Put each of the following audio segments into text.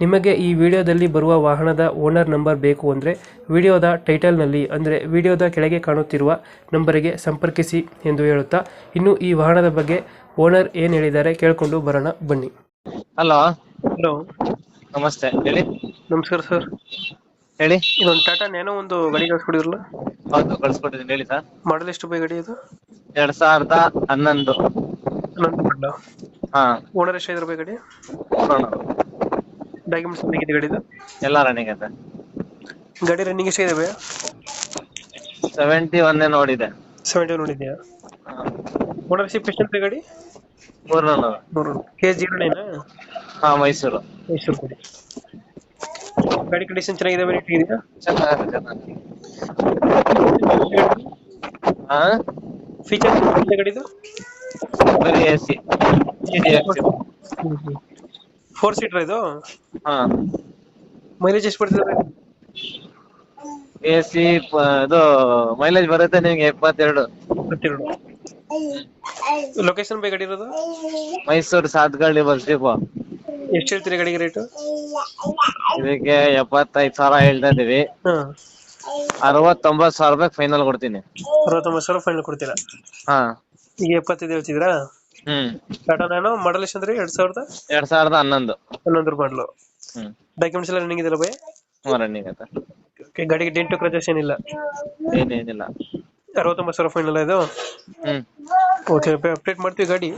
ನಿಮಗೆ ಈ ವಿಡಿಯೋದಲ್ಲಿ ಬರುವ ವಾಹನದ ಓನರ್ ನಂಬರ್ ಬೇಕು ಅಂದರೆ ವಿಡಿಯೋದ ಟೈಟಲ್ನಲ್ಲಿ ಅಂದರೆ ವಿಡಿಯೋದ ಕೆಳಗೆ ಕಾಣುತ್ತಿರುವ ನಂಬರಿಗೆ ಸಂಪರ್ಕಿಸಿ ಎಂದು ಹೇಳುತ್ತಾ ಇನ್ನು ಈ ವಾಹನದ ಬಗ್ಗೆ ಓನರ್ ಏನು ಹೇಳಿದ್ದಾರೆ ಕೇಳಿಕೊಂಡು ಬರೋಣ ಬನ್ನಿ. ಹಲೋ. ಹಲೋ. ನಮಸ್ತೆ. ಹೇಳಿ. ನಮಸ್ಕಾರ ಸರ್. ಹೇಳಿ. ಇದೊಂದು ಟಾಟಾ ನ್ಯಾನೋ ಒಂದು ಗಾಡಿ ಕಳಿಸ್ಕೊಡಿದ್ರಲ್ಲ? ಹೌದು ಕಳ್ಸ್ಕೊಟ್ಟಿದ್ದೀನಿ. ಹೇಳಿ ಸರ್. ಮಾಡಲ್ ಎಷ್ಟು ಬೈ ಗಾಡಿ ಇದು? ಎರಡ್ ಸಾವಿರದ ಹನ್ನೊಂದು. ಹನ್ನೊಂದು ಮಾಡಲ. ಹಾ. ಓನರ್ ಐದು ಬೈ ಗಾಡಿ? ಡಾಕ್ಯುಮೆಂಟ್ಸ್ ಹೇಗಿದೆ ಗಾಡಿದು? ಎಲ್ಲ ರನ್ನಿಂಗ್ ಇದೆ. ಗಾಡಿ ರನ್ನಿಂಗ್ ಎಷ್ಟಾಗಿದೆ ಬೈ ಸೆವೆಂಟಿ ಒಂದೇ ನೋಡಿದೆ ಸೆವೆಂಟಿ ನೋಡಿದ್ಯಾ ಓನರ್ಶಿಪ್ ಎಷ್ಟು ಅಂತ ಗಾಡಿ? ಮೂರು ರನ್ ಮೂರು ಕೆ ಜಿ ನೈನಾ ಹಾ ಮೈಸೂರು. ಮೈಸೂರು ಗಾಡಿ. ಗಾಡಿ ಕಂಡೀಷನ್ ಚೆನ್ನಾಗಿದೆ ಬರೀ ಇದೆಯಾ ಚೆನ್ನಾಗಿದೆ ಚೆನ್ನಾಗಿ ಹಾ? ಫೀಚರ್ ಗಾಡಿದು? ಬರೀ ಎ ಸಿ ಫೋರ್ ಸೀಟರ್ ಇದು? ಹಾ. ಮೈಲೇಜ್ ಎಷ್ಟು ಕೊಡ್ತಿದ್ದಾರೆ ಎ ಸಿ ಇದು ಮೈಲೇಜ್ ಬರುತ್ತೆ ನಿಮ್ಗೆ ಎಪ್ಪತ್ತೆರಡು. ಇಪ್ಪತ್ತೆರಡು ಲೊಕೇಶನ್ ಬೈ ಗಾಡಿ ಇರೋದು? Mysuru Sathagalli bus depot. ಎಷ್ಟು ಹೇಳ್ತೀರಿ ಗಾಡಿಗೆ ರೇಟು ಇದಕ್ಕೆ ಎಪ್ಪತ್ತೈದು ಸಾವಿರ ಹೇಳ್ತಾ ಇದೀವಿ ಹಾಂ. ಅರವತ್ತೊಂಬತ್ತು ಸಾವಿರ ರೂಪಾಯಿ ಫೈನಲ್ ಕೊಡ್ತೀನಿ. ಅರವತ್ತೊಂಬತ್ತು ಸಾವಿರ ಫೈನಲ್ ಕೊಡ್ತೀರಾ? ಹಾ. ಈಗ ಎಪ್ಪತ್ತೈದು ಹೇಳ್ತಿದ್ದೀರಾ? ಹ್ಮ್. ಟಾಟಾ ನ್ಯಾನೋ ಮಾಡಲ್ ಎಷ್ಟು ಅಂದ್ರೆ? ಎರಡು ಸಾವಿರದ? ಎರಡ್ ಸಾವಿರದ ಹನ್ನೊಂದು. ಹನ್ನೊಂದು ಮಾಡಲು ಡಾಕ್ಯುಮೆಂಟ್ಸ್ ಎಲ್ಲ ರನ್ನಿಂಗ್ ಇದೆಯಲ್ಲ ಬೈ ರನ್ನಿಂಗ್ ಆಯ್ತಾ ಓಕೆ ಗಾಡಿಗೆ ಡೆಂಟು ಕ್ರಚಸ್ ಏನಿಲ್ಲ? ಏನೇನಿಲ್ಲ ಅರವತ್ತೊಂಬತ್ತು ಸಾವಿರ ಫೈನಲ್ ಇದು? ಹ್ಮ್. ಓಕೆ ಅಪ್ಡೇಟ್ ಮಾಡ್ತೀವಿ ಗಾಡಿ.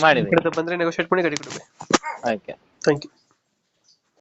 ಮಾಡಿ ಬಂದ್ರೆ ನೆಗೋಷಿಯೇಟ್ ಮಾಡಿ ಗಾಡಿ ಕೊಡ್ಬೇಕು. Okay thank you